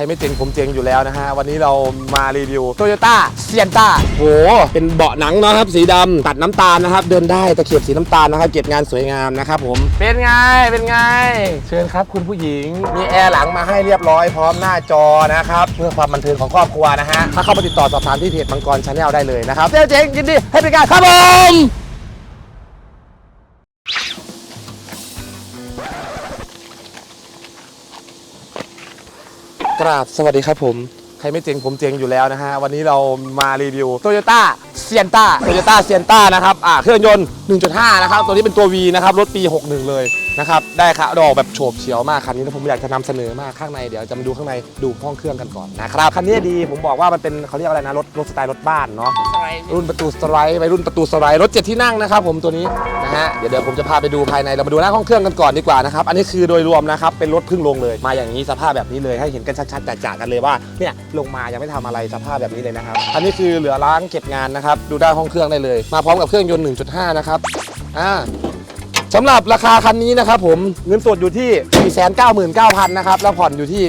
รไม่เจ๋งผมเจ๋งอยู่แล้วนะฮะ วันนี้เรามารีวิว Toyota s i e n t a โห เป็นเบาะหนังนะครับ สีดำตัดน้ำตาลนะครับ เดินได้ตะเข็บสีน้ำตาลนะครับเก็บงานสวยงามนะครับผม เป็นไง เป็นไง เชิญครับคุณผู้หญิง มีแอร์หลังมาให้เรียบร้อยพร้อมหน้าจอนะครับ เพื่อความบันเทิงของครอบครัวนะฮะ ถ้าเข้ามาติดต่อสอบถามที่เพจมังกรชาแนลได้เลยนะครับเจ๊เจ๋งยินดีให้บริการครับผม กราบสวัสดีครับผม ใครไม่เจ๋งผมเจ๋งอยู่แล้วนะฮะ วันนี้เรามารีวิว Toyota s i e n t a Toyota s i e n t a นะครับอ่าเครื่องยนต์ 1.5 นะครับ ตัวนี้เป็นตัว V นะครับ รถปี 61 เลยนะครับ ได้ค่ะดอกแบบโฉบเฉียวมาก คันนี้ผมอยากจะนำเสนอมากข้างใน เดี๋ยวจะมาดูข้างในดูห้องเครื่องกันก่อนนะครับ คันนี้ดี ผมบอกว่ามันเป็นเขาเรียกอะไรนะ รถรถสไตล์รถบ้านเนาะ รุ่นประตูสไลด์ไปรุ่นประตูสไลด์รถเจ็ดที่นั่งนะครับผมตัวนี้นะฮะเดี๋ยวเดี๋ยวผมจะพาไปดูภายในเรามาดูหน้าห้องเครื่องกันก่อนดีกว่านะครับอันนี้คือโดยรวมนะครับเป็นรถพึ่งลงเลย มาอย่างนี้สภาพแบบนี้เลยให้เห็นกันชัดๆจ่าๆกันเลยว่าเนี่ยลงมายังไม่ทำอะไรสภาพแบบนี้เลยนะครับอันนี้คือเหลือล้างเก็บงานนะครับดูด้านห้องเครื่องได้เลย มาพร้อมกับเครื่องยนต์ 1.5 นะครับอ่าสำหรับราคาคันนี้นะครับผมเงินสดอยู่ที่ 499,000 นะครับแล้วผ่อนอยู่ที่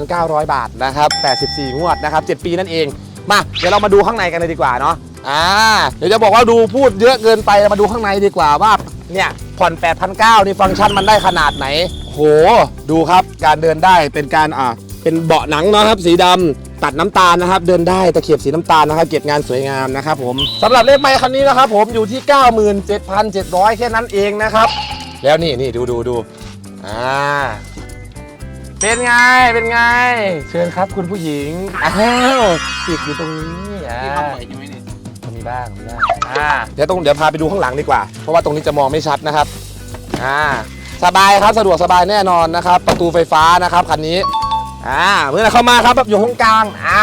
8,900 บาทนะครับ84งวดนะครับ7ปีนั่นเอง มาเดี๋ยวเรามาดูข้างในกันเลยดีกว่าเนาะอ่าเดี๋ยวจะบอกว่าดูพูดเยอะเกินไปเรามาดูข้างในดีกว่าว่าเนี่ยผ่อน8,900นี่ฟังก์ชันมันได้ขนาดไหน โห ดูครับการเดินได้เป็นการอ่าเป็นเบาะหนังเนาะครับ สีดำตัดน้ำตาลนะครับ เดินได้ตะเข็บสีน้ำตาลนะครับ เก็บงานสวยงามนะครับผมสำหรับเลขไมค์คันนี้นะครับ ผมอยู่ที่ 97,700 แค่นั้นเองนะครับ แล้วนี่นี่ดูดูดูอ่า เป็นไง เป็นไง เชิญครับคุณผู้หญิง อ้าวติดอยู่ตรงนี้อ่าที่ทำใหม่ใช่ไหมเนี่ยมีบ้างมีบ้างอ่าเดี๋ยวต้องเดี๋ยวพาไปดูข้างหลังดีกว่า เพราะว่าตรงนี้จะมองไม่ชัดนะครับ อ่า สบายครับสะดวกสบายแน่นอนนะครับ ประตูไฟฟ้านะครับคันนี้ อ่า เมื่อเข้ามาครับแบบอยู่ห้องกลาง อ่า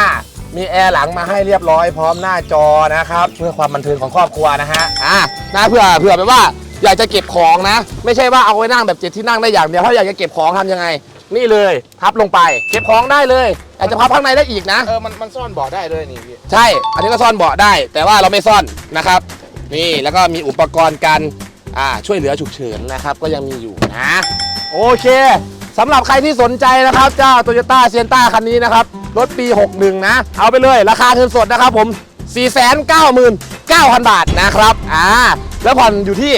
มีแอร์หลังมาให้เรียบร้อยพร้อมหน้าจอนะครับ เพื่อความบันเทิงของครอบครัวนะฮะ อ่านะเผื่อเผื่อแบบว่าอยากจะเก็บของนะ ไม่ใช่ว่าเอาไว้นั่งแบบเจ็ดที่นั่งได้อย่างเดียวถ้าอยากจะเก็บของทำยังไง นี่เลยพับลงไปเก็บของได้เลยอาจจะพับข้างในได้อีกนะ เออมันมันซ่อนเบาะได้ด้วยนี่พี่ใช่ อันนี้ก็ซ่อนเบาะได้ แต่ว่าเราไม่ซ่อนนะครับ นี่แล้วก็มีอุปกรณ์การอ่าช่วยเหลือฉุกเฉินนะครับ ก็ยังมีอยู่นะ โอเคสำหรับใครที่สนใจนะครับเจ้า Toyota s i e n t a คันนี้นะครับ รถปี 61 นะ เอาไปเลยราคาเงินสดนะครับผม 499,000 บาทนะครับอ่าแล้วผ่อนอยู่ที่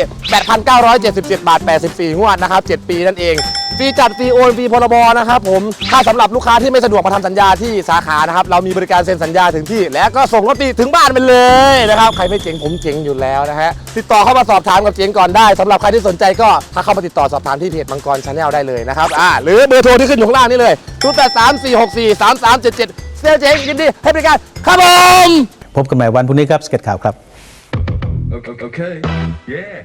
8,977 บาท 84 งวดนะครับ 7 ปีนั่นเอง ฟรีจัดฟรีโอนฟรีพรบนะครับผมถ้าสำหรับลูกค้าที่ไม่สะดวกมาทำสัญญาที่สาขานะครับเรามีบริการเซ็นสัญญาถึงที่ แล้วก็ส่งรถปีถึงบ้านไปเลยนะครับใครไม่เจ๋งผมเจ๋งอยู่แล้วนะฮะติดต่อเข้ามาสอบถามกับเจ๋งก่อนได้สำหรับใครที่สนใจก็ถ้าเข้ามาติดต่อสอบถามที่เพจมังกรชาแนลได้เลยนะครับอ่าหรือเบอร์โทรที่ขึ้นอยู่ข้างล่างนี่เลย0 8 3 4 6 4 3 3 7 7เซลลเจ๋งยินดีให้บริการครับผม พบกันใหม่วันพรุ่งนี้ครับสเก็ตข่าวครับ Okay. okay. Yeah.